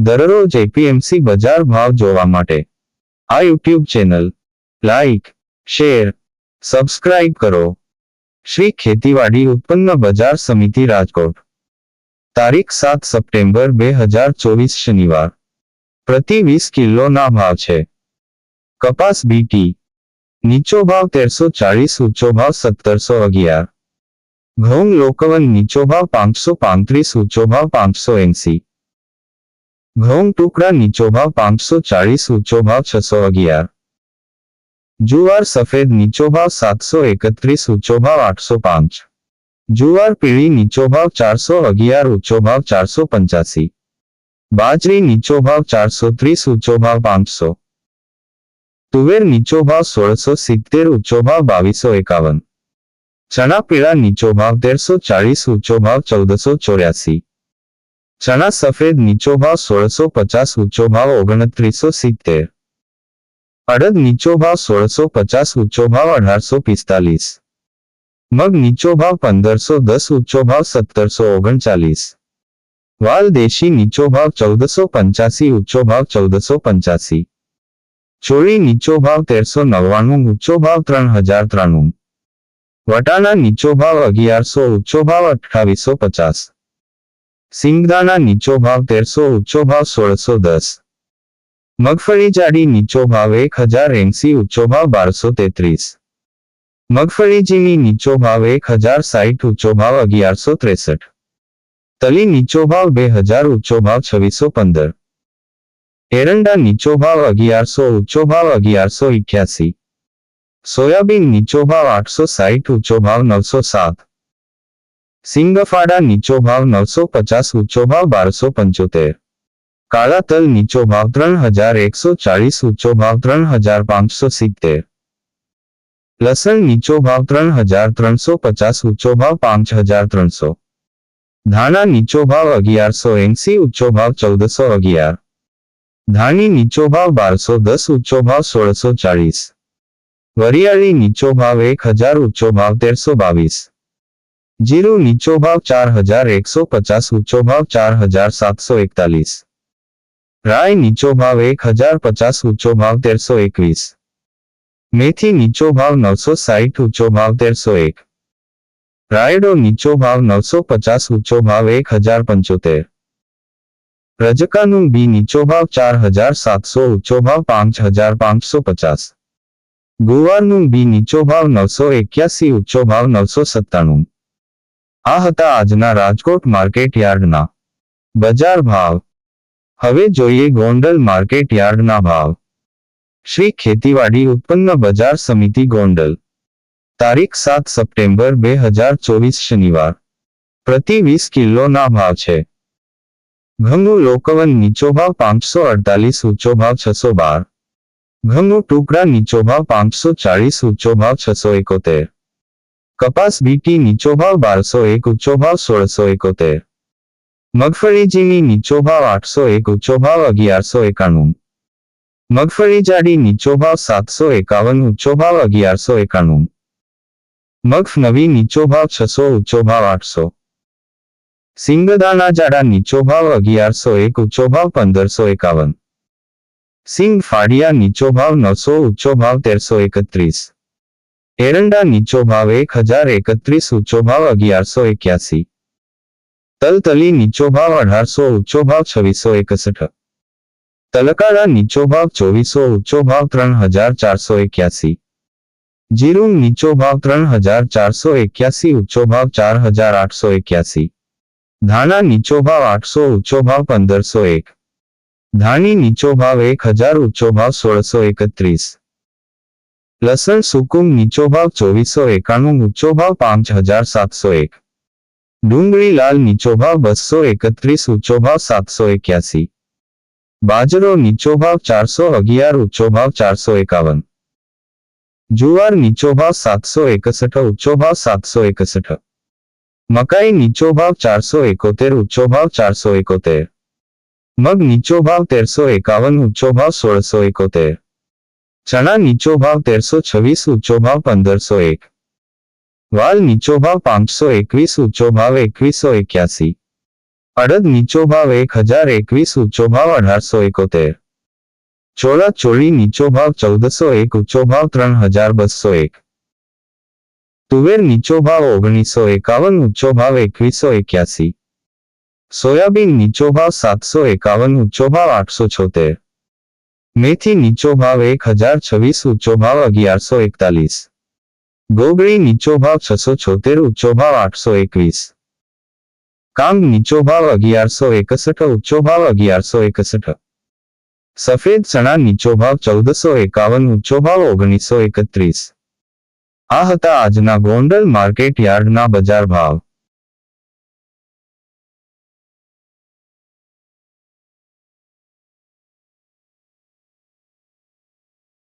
દરરોજ એપીએમસી બજાર ભાવ જોવા માટે આ YouTube channel like share subscribe કરો શ્રી ખેતીવાડી ઉત્પન્ન બજાર સમિતિ રાજકોટ તારીખ સાત સપ્ટેમ્બર બે હજાર ચોવીસ શનિવાર પ્રતિ વીસ કિલોના ભાવ છે કપાસ બીટી નીચો ભાવ તેરસો ચાળીસ ઊંચો ભાવ સત્તરસો અગિયાર ઘઉં લોકવન નીચો ભાવ પાંચસો પાંત્રીસ ઊંચો ભાવ પાંચસો એંસી ઘઉં ટુકડા નીચો ભાવ પાંચસો ચાળીસ ઊંચો ભાવ છસો અગિયાર જુવાર સફેદ નીચો ભાવ સાતસો એકત્રીસ ઊંચો ભાવ આઠસો પાંચ જુવાર પીળી નીચો ભાવ ચારસો અગિયાર ઊંચો ભાવ ચારસો પંચ્યાસી બાજરી નીચો ભાવ ચારસો ત્રીસ ઊંચો ભાવ પાંચસો તુવેર નીચો ભાવ સોળસો સિત્તેર ઊંચો ભાવ બાવીસો એકાવન ચણા પીળા નીચો ભાવ તેરસો ચાળીસ ઊંચો ભાવ ચૌદસો ચોર્યાસી ચણા સફેદ નીચો ભાવ સોળસો પચાસ ઊંચો ભાવ ઓગણત્રીસો સિત્તેર અડદ નીચો ભાવ સોળસો પચાસ ઊંચો ભાવ અઢારસો પિસ્તાલીસ મગ નીચો ભાવ પંદરસો દસ ઊંચો ભાવ સત્તરસો ઓગણચાલીસ વાલ દેશી નીચો ભાવ ચૌદસો પંચ્યાસી ઊંચો ભાવ ચૌદસો પંચ્યાસી ચોળી નીચો ભાવ તેરસો નવ્વાણું ઊંચો ભાવ ત્રણ હજાર ત્રાણું વટાણા નીચો ભાવ અગિયારસો ઊંચો ભાવ અઠ્ઠાવીસો પચાસ સિંગદાણા નીચો ભાવ તેરસો ઊંચો ભાવ સોળસો દસ મગફળી જાડી નીચો ભાવ એક હજાર એંસી ઊંચો ભાવ બારસો તેત્રીસ મગફળી ઝીણી નીચો ભાવ એક હજાર સાઠ ઊંચો ભાવ અગિયારસો ત્રેસઠ તલી નીચો ભાવ બે હજાર ઊંચો ભાવ છવ્વીસો પંદર એરંડા નીચો ભાવ અગિયારસો ઊંચો ભાવ અગિયારસો ઇઠ્યાસી સોયાબીન નીચો ભાવ આઠસો સાઠ ઊંચો ભાવ નવસો સાત સિંગફાડા નીચો ભાવ નવસો પચાસ ઊંચો ભાવ બારસો પંચોતેર કાળા તલ નીચો ભાવ ત્રણ હજાર એકસો ચાળીસ ઊંચો ભાવ ત્રણ હજાર પાંચસો સિત્તેર લસણ નીચો ભાવ ત્રણ હજાર ત્રણસો પચાસ ઊંચો ભાવ પાંચ હજાર ત્રણસો ધાણા નીચો ભાવ અગિયારસો એંસી ઊંચો ભાવ ચૌદસો અગિયાર ધાણી નીચો ભાવ બારસો દસ ઊંચો ભાવ સોળસો ચાળીસ વરિયાળી નીચો ભાવ એક હજાર ઊંચો ભાવ તેરસો બાવીસ જીરું નીચો ભાવ ચાર હજાર એકસો પચાસ ઊંચો ભાવ ચાર હજાર સાતસો એકતાલીસ રાય નીચો ભાવ એક હજાર પચાસ ઊંચો ભાવ તેરસો એકવીસ મેથી નીચો ભાવ નવસો સાઠ ઊંચો ભાવ તેરસો એક રાયડો નીચો ભાવ નવસો પચાસ ઊંચો ભાવ એક હજાર પંચોતેર રજકાનું બી નીચો ભાવ ચાર હજાર સાતસો ઊંચો ભાવ પાંચ હજાર પાંચસો પચાસ ગુવારનું બી નીચો ભાવ નવસો એક્યાસી ઊંચો ભાવ નવસો સત્તાણું આ હતા આજના રાજકોટ માર્કેટ યાર્ડના. બજાર ભાવ. હવે જોઈએ ગોંડલ માર્કેટ યાર્ડના ભાવ. શ્રી ખેતીવાડી ઉત્પન્ન બજાર સમિતિ ગોંડલ. તારીખ સાત સપ્ટેમ્બર બે હજાર ચોવીસ શનિવાર. પ્રતિ વીસ કિલોના ભાવ છે. ઘઉં લોકવન નીચો ભાવ પાંચસો અડતાલીસ, ઊંચો ભાવ છસો બાર. ઘઉં ટુકડા નીચો ભાવ પાંચસો ચાળીસ, ઊંચો ભાવ છસો એકોતેર. કપાસ બીટી નીચો ભાવ બારસો એક ઊંચો ભાવ સોળસો એકોતેર. મગફળી ઝીણી નીચો ભાવ આઠસો એક ઊંચો ભાવ અગિયારસો એકાણું. મગફળી જાડી નીચો ભાવ સાતસો એકાવન ઊંચો ભાવ અગિયારસો એકાણું. મગફ નવી નીચો ભાવ છસો ઊંચો ભાવ આઠસો. સિંગદાના જાડા નીચો ભાવ અગિયારસો એક ઊંચો ભાવ પંદરસો એકાવન. સિંગ ફાડિયા નીચો ભાવ નવસો ઊંચો ભાવ તેરસો એકત્રીસ. એરંડા નીચો ભાવ એક હજાર એકત્રીસ ઊંચો ભાવ અગિયારસો એક્યાસી તલતલી નીચો ભાવ અઢારસો ઊંચો ભાવ છવ્વીસો એકસઠ તલકાળા નીચો ભાવ ચોવીસો ઊંચો ભાવ ત્રણ હજાર ચારસો એક્યાસી જીરું નીચો ભાવ ત્રણ હજાર ચારસો એક્યાસી ઊંચો ભાવ ચાર હજાર આઠસો એક્યાસી ધાણા નીચો ભાવ આઠસો ઊંચો ભાવ પંદરસો એક ધાણી નીચો ભાવ એક હજાર ઊંચો ભાવ સોળસો એકત્રીસ લસણ સુકુમ નીચો ભાવ ચોવીસો એકાણું ઊંચો ભાવ પાંચ હજાર સાતસો એક ડુંગળી લાલ નીચો ભાવ બસો એકત્રીસ ઊંચો ભાવ સાતસો એક્યાસી બાજરો નીચો ભાવ ચારસો અગિયાર ઊંચો ભાવ ચારસો એકાવન જુવાર નીચો ભાવ સાતસો એકસઠ ઊંચો ભાવ સાતસો એકસઠ મકાઈ નીચો ભાવ ચારસો એકોતેર ઊંચો ભાવ ચારસો એકોતેર મગ નીચો ભાવ તેરસો એકાવન ઊંચો ભાવ સોળસો એકોતેર ચણા નીચો ભાવ તેરસો છવ્વીસ ઊંચો ભાવ પંદરસો એક વાલ નીચો ભાવ પાંચસો એકવીસ ઊંચો ભાવ એકવીસો એક્યાસી અડદ નીચો ભાવ એક હજાર એકવીસ ઊંચો ભાવ અઢારસો એકોતેર ચોળા ચોળી નીચો ભાવ ચૌદસો એક ઊંચો ભાવ ત્રણ હજાર બસો એક તુવેર નીચો ભાવ ઓગણીસો એકાવન ઊંચો ભાવ એકવીસો એક્યાસી સોયાબીન નીચો ભાવ સાતસો એકાવન ઊંચો ભાવ આઠસો છોતેર મેથી નીચો ભાવ એક હજાર છવ્વીસ, ઊંચો ભાવ અગિયારસો એકતાલીસ. ગોગળી નીચો ભાવ છસો છોતેર, ઊંચો ભાવ આઠસો એકવીસ. કામ નીચો ભાવ અગિયારસો એકસઠ, ઊંચો ભાવ અગિયારસો એકસઠ. સફેદ ચણા નીચો ભાવ ચૌદસો એકાવન, ઊંચો ભાવ ઓગણીસો એકત્રીસ. આ હતા આજના ગોંડલ માર્કેટ યાર્ડના બજાર ભાવ.